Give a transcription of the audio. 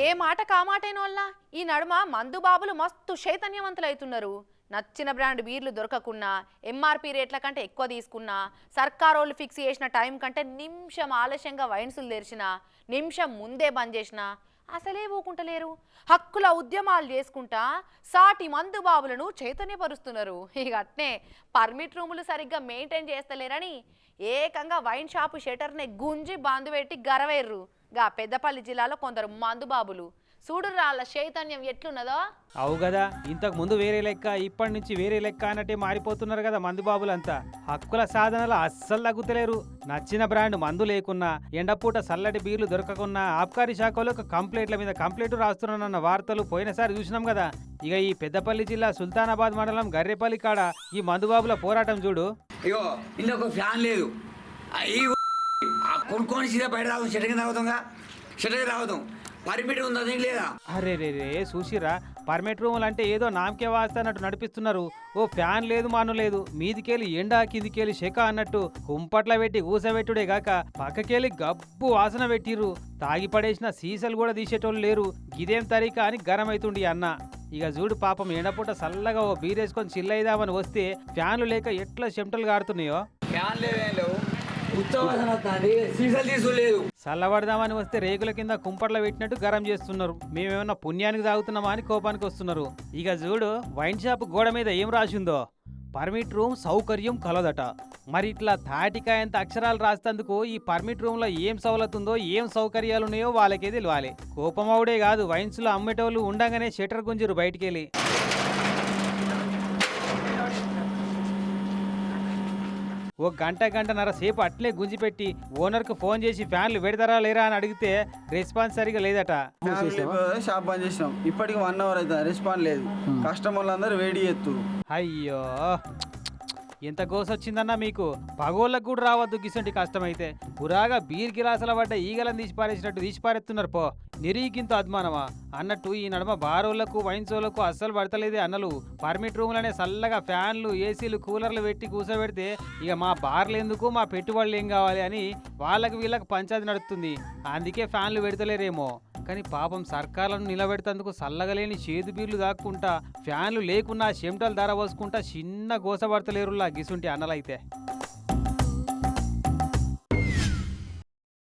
ఏ మాట కామాటైనోళ్ళ ఈ నడుమ మందు బాబులు మస్తు చైతన్యవంతులైతున్నారు. నచ్చిన బ్రాండ్ బీర్లు దొరకకున్నా ఎంఆర్పి రేట్ల కంటే ఎక్కువ తీసుకున్నా సర్కారోళ్ళు ఫిక్స్ చేసిన టైం కంటే నిమిషం ఆలస్యంగా వైన్సులు తెరిచిన నిమిషం ముందే బంద్ చేసిన అసలే ఊకుంటలేరు. హక్కుల ఉద్యమాలు చేసుకుంటా సాటి మందు బాబులను చైతన్యపరుస్తున్నారు. ఇక అట్నే పర్మిట్ రూములు సరిగ్గా మెయింటైన్ చేస్తలేరని ఏకంగా వైన్ షాపు షటర్ని గుంజి బందు పెట్టి గరవేర్రు. గా పెద్దపల్లి జిల్లాలో కొందరు మందు బాబులు చూడు రాళ్ళ చైతన్యం ఎట్లున్నదో. అవు కదా ఇంతకు ముందు వేరే లెక్క ఇప్పటి నుంచి వేరే లెక్క అన్నట్టే మారిపోతున్నారు కదా మందు బాబులంతా హక్కుల సాధనలు అస్సలు తగ్గుతలేరు. నచ్చిన బ్రాండ్ మందు లేకున్నా ఎండపూట చల్లటి బీర్లు దొరకకున్నా ఆబ్కారీ శాఖలో కంప్లైంట్ల మీద కంప్లైంట్ రాస్తున్నానన్న వార్తలు పోయినసారి చూసినాం కదా ఇక ఈ పెద్దపల్లి జిల్లా సుల్తానాబాద్ మండలం గర్రెపల్లి కాడ ఈ మందుబాబుల పోరాటం చూడు. ఇగో ఇందులో ఫ్యాన్ లేదు. కొనుక్కొని సీదా బయట రావడం చెట్టు కింద తాగుతాంగా చెట్టు కింద తాగుతాం పర్మిట్ ఉందా దీనికి లేదా? అరే రే రే చూసిరా పర్మిట్ రూములు అంటే ఏదో నామకే వాస్తా అన్నట్టు నడిపిస్తున్నారు. ఓ ఫ్యాన్ లేదు మాను లేదు. మీదికెళ్ళి ఎండా కిందికెళ్ళి శక అన్నట్టు కుంపట్ల పెట్టి ఊసబెట్టుడే గాక పక్కకెళ్ళి గబ్బు వాసన పెట్టిర్రు. తాగి పడేసిన సీసలు కూడా తీసేటోళ్ళు లేరు. గిదేం తరీకా అని గరం అవుతుండి అన్న. ఇక చూడు పాపం ఎండపూట చల్లగా ఓ బీరేసుకొని చిల్లయిదామని వస్తే ఫ్యాన్లు లేక ఎట్లా చెమటలు గారుతున్నాయో? ఫ్యాన్ లేవేం లేవు. చల్లబడదామని వస్తే రేకుల కింద కుంపట్ల పెట్టినట్టు గరం చేస్తున్నారు. మేమేమన్నా పుణ్యానికి తాగుతున్నామా అని కోపానికి వస్తున్నారు. ఇక చూడు వైన్ షాప్ గోడ మీద ఏం రాసిందో? పర్మిట్ రూమ్ సౌకర్యం కలదట. మరి ఇట్లా తాటికాయంత అక్షరాలు రాస్తందుకు ఈ పర్మిట్ రూమ్లో ఏం సవలత్ ఉందో ఏం సౌకర్యాలు ఉన్నాయో వాళ్ళకే తెలియాలి కోపమవుడే కాదు వైన్స్లో అమ్మేటోళ్ళు ఉండగానే షటర్ గుంజురు బయటికెళ్ళి. ఓ గంట గంటన్నర సేపు అట్లే గుంజిపెట్టి ఓనర్కు ఫోన్ చేసి ఫ్యాన్లు పెడతారా లేరా అని అడిగితే రెస్పాన్స్ సరిగా లేదట. షాప్ బంద్ చేసినాం. ఇప్పటికి వన్ అవర్ అవుతుంది. రెస్పాండ్ లేదు. కస్టమర్లు అందరూ వేడి చేస్తున్నారు అయ్యో! ఎంత గోసొచ్చిందన్నా మీకు? పగోళ్ళకు కూడా రావద్దు గిసంటి కష్టమైతే. పురాగా బీర్ గిలాసుల పడ్డ ఈగలను తీసి పారేసినట్టు తీసి పారేస్తున్నారు పో. నిరీగింత అద్మానమా? అన్నట్టు ఈ నడమ బారోళ్ళకు వైన్సోళ్ళకు అస్సలు పడతలేదే అన్నలు. పర్మిట్ రూములనే చల్లగా ఫ్యాన్లు ఏసీలు కూలర్లు పెట్టి కూర్చోబెడితే ఇక మా బార్లు ఎందుకు మా పెట్టుబడులు ఏం కావాలి అని వాళ్ళకి వీళ్ళకి పంచాయతీ నడుస్తుంది అందుకే ఫ్యాన్లు పెడతలేరేమో. కానీ పాపం సర్కార్లను నిలబెడతందుకు చల్లగలేని చేదు బీర్లు దాక్కుంటా ఫ్యాన్లు లేకున్నా చెమటలు ధర పోసుకుంటా చిన్న గోసపడతలేరులా గిసుంటి అన్నలైతే.